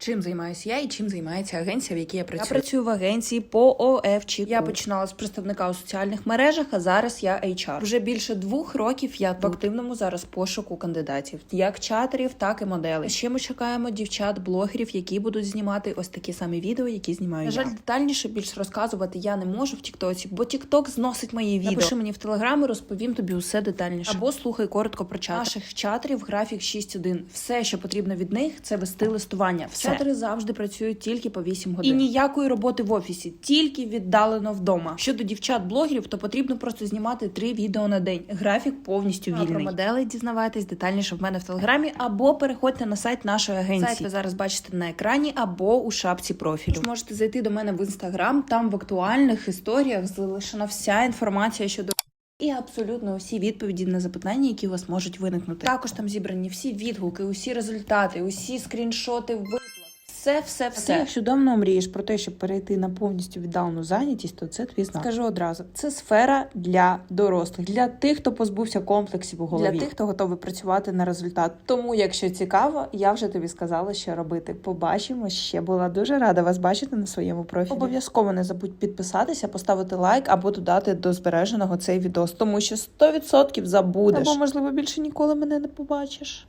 Чим займаюся я і чим займається агенція, в якій я працюю? Я працюю в агенції по ОФ Я починала з представника у соціальних мережах, а зараз я HR. Вже більше двох років я в активному зараз пошуку кандидатів, як чатерів, так і моделей. Ще ми чекаємо дівчат-блогерів, які будуть знімати ось такі самі відео, які знімаю. На я. жаль, детальніше більш розказувати я не можу в Тіктоці, бо Тікток зносить мої відео. Напиши мені в телеграмі, розповім тобі усе детальніше. Або слухай коротко про чат. Наших чатерів графік 6.1. Все, що потрібно від них, це вести листування. Все. Чатери завжди працюють тільки по 8 годин. І ніякої роботи в офісі, тільки віддалено вдома. Щодо дівчат-блогерів, то потрібно просто знімати три відео на день. Графік повністю вільний. А про моделей дізнавайтесь детальніше в мене в телеграмі, або переходьте на сайт нашої агенції. Сайт ви зараз бачите на екрані або у шапці профілю. Тож можете зайти до мене в інстаграм. Там в актуальних історіях залишена вся інформація щодо. І абсолютно усі відповіді на запитання, які у вас можуть виникнути. Також там зібрані всі відгуки, усі результати, усі скріншоти виплат. Все, все, все. Ти, якщо давно мрієш про те, щоб перейти на повністю віддалену зайнятість, то це твій знак. Скажу одразу: це сфера для дорослих, для тих, хто позбувся комплексів у голові, для тих, хто готовий працювати на результат. Тому, якщо цікаво, я вже тобі сказала, що робити. Побачимо ще була дуже рада вас бачити на своєму профілі. Обов'язково не забудь підписатися, поставити лайк або додати до збереженого цей відос, тому що 100% забудеш. Або можливо більше ніколи мене не побачиш.